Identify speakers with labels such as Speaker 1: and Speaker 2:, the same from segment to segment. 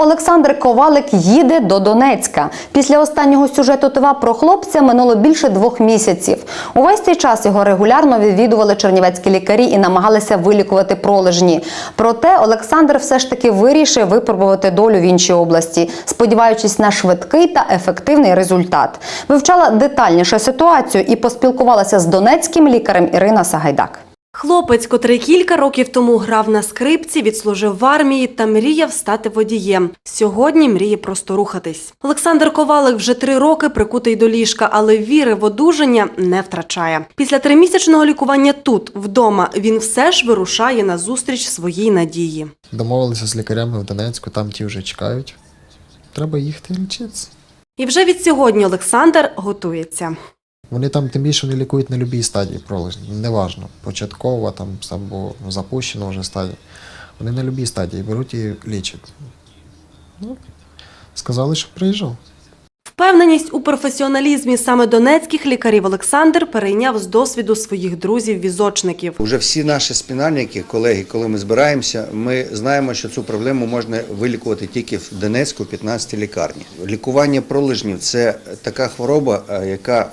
Speaker 1: Олександр Ковалик їде до Донецька. Після останнього сюжету ТВ про хлопця минуло більше двох місяців. Увесь цей час його регулярно відвідували чернівецькі лікарі і намагалися вилікувати пролежні. Проте Олександр все ж таки вирішив випробувати долю в іншій області, сподіваючись на швидкий та ефективний результат. Вивчала детальніше ситуацію і поспілкувалася з донецьким лікарем Ірина Сагайдак.
Speaker 2: Хлопець, котрий кілька років тому грав на скрипці, відслужив в армії та мріяв стати водієм. Сьогодні мріє просто рухатись. Олександр Ковалик вже три роки прикутий до ліжка, але віри в одужання не втрачає. Після тримісячного лікування тут, вдома, він все ж вирушає на зустріч своїй надії.
Speaker 3: Домовилися з лікарями в Донецьку, там ті вже чекають. Треба їхати лічитися.
Speaker 2: І вже від сьогодні Олександр готується.
Speaker 3: Вони там тим більше вони лікують на будь-якій стадії пролежні. Неважно, початкова там або запущена вже стадія. Вони на будь-якій стадії беруть і лічать. Ну, сказали, що приїжджав.
Speaker 2: Впевненість у професіоналізмі саме донецьких лікарів Олександр перейняв з досвіду своїх друзів-візочників.
Speaker 4: Уже всі наші спінальники, колеги, коли ми збираємося, ми знаємо, що цю проблему можна вилікувати тільки в Донецьку, 15 лікарні. Лікування пролежнів це така хвороба, е, яка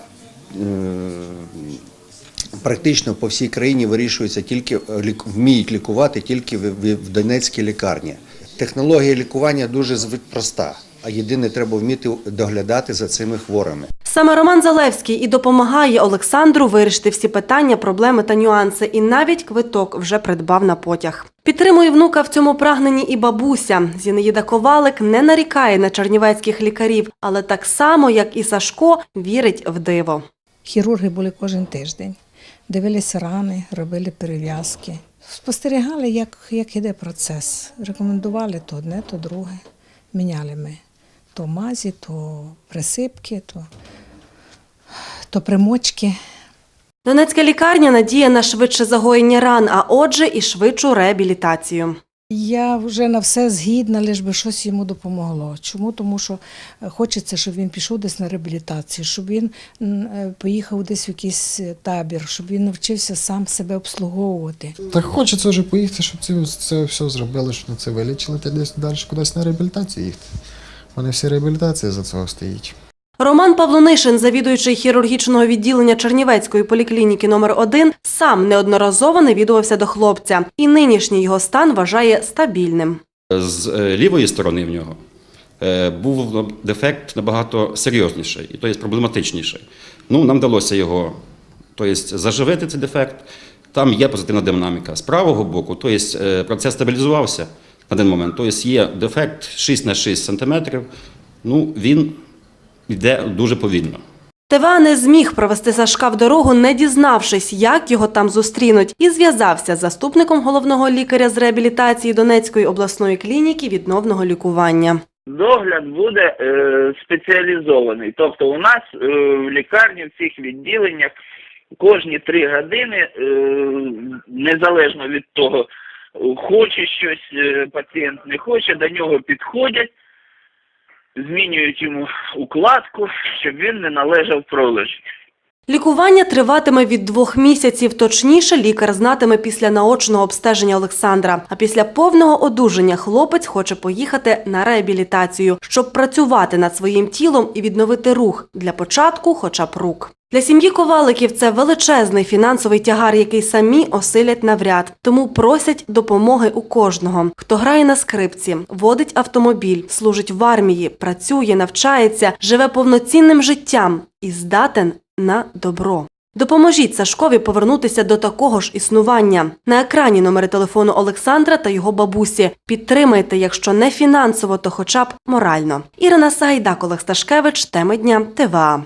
Speaker 4: практично по всій країні вирішується тільки е, вміють лікувати тільки в, Донецькій лікарні. Технологія лікування дуже проста, а єдине треба вміти доглядати за цими хворими.
Speaker 2: Саме Роман Залевський і допомагає Олександру вирішити всі питання, проблеми та нюанси, і навіть квиток вже придбав на потяг. Підтримує внука в цьому прагненні і бабуся. Зінаїда Ковалик не нарікає на чернівецьких лікарів, але так само, як і Сашко, вірить в диво.
Speaker 5: Хірурги були кожен тиждень, дивилися рани, робили перев'язки. Спостерігали, як, як іде процес. Рекомендували то одне, то друге. Міняли ми то мазі, то присипки, то, то примочки.
Speaker 2: Донецька лікарня надіє на швидше загоєння ран, а отже, і швидшу реабілітацію.
Speaker 5: Я вже на все згідна, лиш би щось йому допомогло. Чому? Тому що е, хочеться, щоб він пішов десь на реабілітацію, щоб він е, поїхав десь в якийсь е, табір, щоб він навчився сам себе обслуговувати.
Speaker 3: Так хочеться вже поїхати, щоб це, це все зробили, щоб це вилічили, та десь далі кудись на реабілітацію їхати. Вони всі реабілітації за цього стоїть.
Speaker 2: Роман Павлонишин, завідуючий хірургічного відділення Чернівецької поліклініки номер 1 сам неодноразово навідувався до хлопця, і нинішній його стан вважає стабільним.
Speaker 6: З е, лівої сторони в нього е, був дефект набагато серйозніший, і то є проблематичніший. Ну, нам вдалося його то є, заживити цей дефект. Там є позитивна динаміка. З правого боку, то є, е, процес стабілізувався на один момент. Тобто є дефект 6 на 6 см. Ну, він йде дуже повільно.
Speaker 2: ТВА не зміг провести Сашка в дорогу, не дізнавшись, як його там зустрінуть, і зв'язався з заступником головного лікаря з реабілітації Донецької обласної клініки відновного лікування.
Speaker 7: Догляд буде е, спеціалізований. Тобто у нас е, в лікарні в цих відділеннях кожні три години, е, незалежно від того, хоче щось е, пацієнт не хоче, до нього підходять, змінюють йому укладку, щоб він не належав пролежі.
Speaker 2: Лікування триватиме від двох місяців. Точніше, лікар знатиме після наочного обстеження Олександра. А після повного одужання хлопець хоче поїхати на реабілітацію, щоб працювати над своїм тілом і відновити рух для початку, хоча б рук. Для сім'ї коваликів це величезний фінансовий тягар, який самі осилять навряд. Тому просять допомоги у кожного, хто грає на скрипці, водить автомобіль, служить в армії, працює, навчається, живе повноцінним життям і здатен на добро. Допоможіть Сашкові повернутися до такого ж існування. На екрані номери телефону Олександра та його бабусі. Підтримайте, якщо не фінансово, то хоча б морально. Ірина Сайдак, Олег Сташкевич, теми дня ТВА.